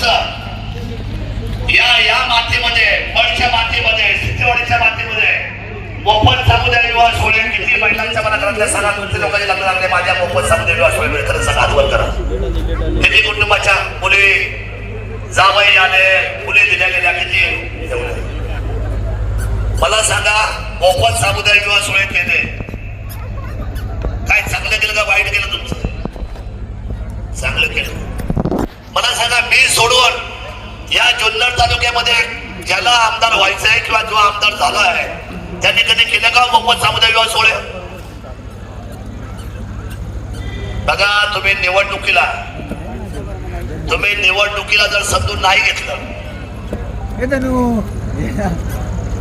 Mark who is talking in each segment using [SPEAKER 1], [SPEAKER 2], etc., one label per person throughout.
[SPEAKER 1] तुमचं या या मातीमध्ये पडच्या मातीमध्ये सिद्धेवाडीच्या मातीमध्ये मोफत समुदाय विवाह सोहळे. किती महिलांच्या मनात घरातल्या सगळ्या तुमचे लोकांचे लग्न लागले माझ्या मोफत समुदाय विवाह सोहळे मिळत खरं सगळं करा किती कुटुंबाच्या मुली जावई आले मुली दिल्या गेल्या किती? मला सांगा मोफत सामुदाय विवाह सोहळे केले काय चांगलं केलं का वाईट केलं तुमचं चांगलं केलं मला सांगा मी सोडून या जुन्नर तालुक्यामध्ये ज्याला आमदार व्हायचंय किंवा जो आमदार झाला आहे त्यांनी कधी केलं का मोफत सामुदाय विवाह सोहळे? बघा तुम्ही निवडणुकीला तुम्ही निवडणुकीला जर समजून नाही घेतलं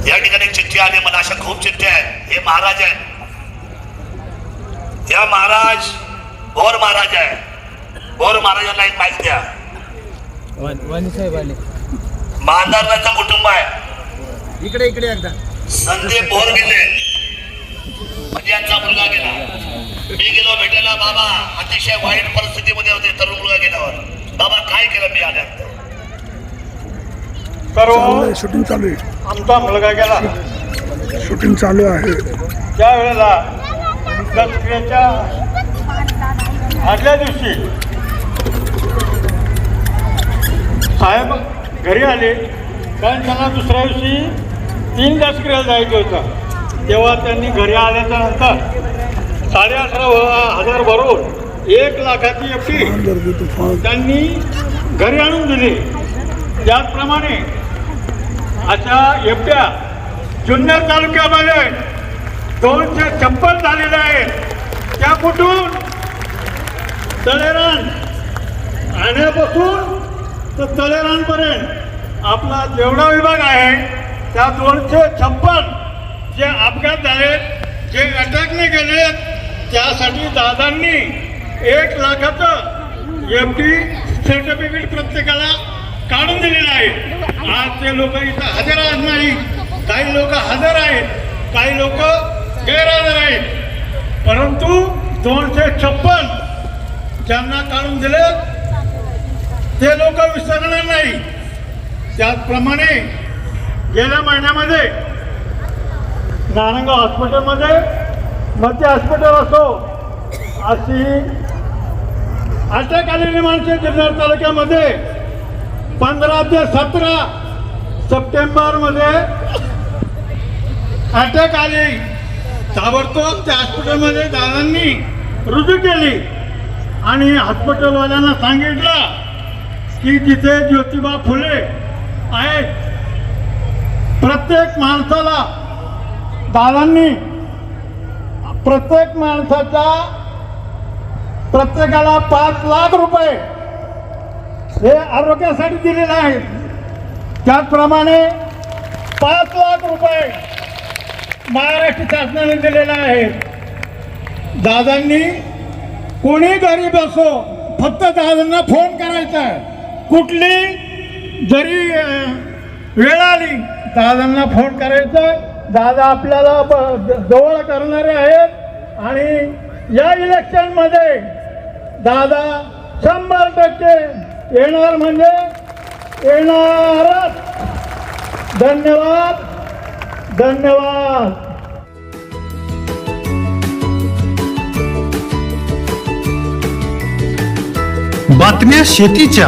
[SPEAKER 1] या ठिकाणी चिठ्ठी आली मला अशा खूप चिठ्ठ्या आहेत. हे महाराज आहेत. या महाराज भोर महाराज आहे भोर महाराजांना एक माहिती द्या.
[SPEAKER 2] साहेब आले.
[SPEAKER 1] मांधारनाचं कुटुंब आहे.
[SPEAKER 2] इकडे इकडे एकदा.
[SPEAKER 1] संदीप भोर गेले. म्हणजे यांचा मुलगा गेला. मी गेलो भेटायला बाबा अतिशय वाईट परिस्थितीमध्ये होते. तरुण मुलगा गेल्यावर बाबा काय केलं? मी आल्यानंतर
[SPEAKER 3] तर
[SPEAKER 4] शूटिंग चालू आहे.
[SPEAKER 3] आमचा मुलगा गेला.
[SPEAKER 4] शूटिंग चालू आहे.
[SPEAKER 3] त्या वेळेला दसऱ्याच्या आदल्या दिवशी साहेब घरी आले. कारण त्यांना दुसऱ्या दिवशी तीन दसऱ्याला जायचं होतं. तेव्हा त्यांनी घरी आल्याच्यानंतर साडे अठरा हजार भरून एक लाखाची
[SPEAKER 4] एफटी
[SPEAKER 3] त्यांनी घरी आणून दिली. त्याचप्रमाणे अशा एफट्या जुन्नर तालुक्यामध्ये दोनशे छप्पन झालेल्या आहेत. त्या कुठून? तळेरान. आण्यापासून तर तळेरानपर्यंत आपला जेवढा विभाग आहे त्या दोनशे छप्पन जे अपघात झाले जे अटकले गेले त्यासाठी दादांनी एक लाखाचं एफ टी सर्टिफिकेट प्रत्येकाला काढून दिलेलं आहे. आज ते लोक इथं हजर आहेत नाही काही लोक हजर आहेत काही लोक गैरहजर आहेत. परंतु दोनशे छप्पन ज्यांना काढून दिले ते लोक विसरणार नाही त्याचप्रमाणे गेल्या महिन्यामध्ये नारायणगाव हॉस्पिटलमध्ये मध्य हॉस्पिटल असो अशी अटक आलेली माणसे जुन्नर तालुक्यामध्ये पंधरा ते सतरा सप्टेंबरमध्ये अटक आली. ताबडतोब त्या हॉस्पिटलमध्ये दादांनी रुजू केली आणि हॉस्पिटलवाल्यांना सांगितलं की तिथे ज्योतिबा फुले आहेत. प्रत्येक माणसाला दादांनी प्रत्येक माणसाचा प्रत्येकाला पाच लाख रुपये हे आरोग्यासाठी दिलेले आहेत. त्याचप्रमाणे पाच लाख रुपये महाराष्ट्र शासनाने दिलेले आहेत. दादांनी कोणी गरीब असो फक्त दादांना फोन करायचा आहे. कुठली जरी वेळ आली दादांना फोन करायचा. दादा आपल्याला ब- जवळ करणारे आहेत. आणि या इलेक्शनमध्ये दादा शंभर टक्के येणार म्हणजे येणारच. धन्यवाद. धन्यवाद.
[SPEAKER 5] बातम्या शेतीच्या.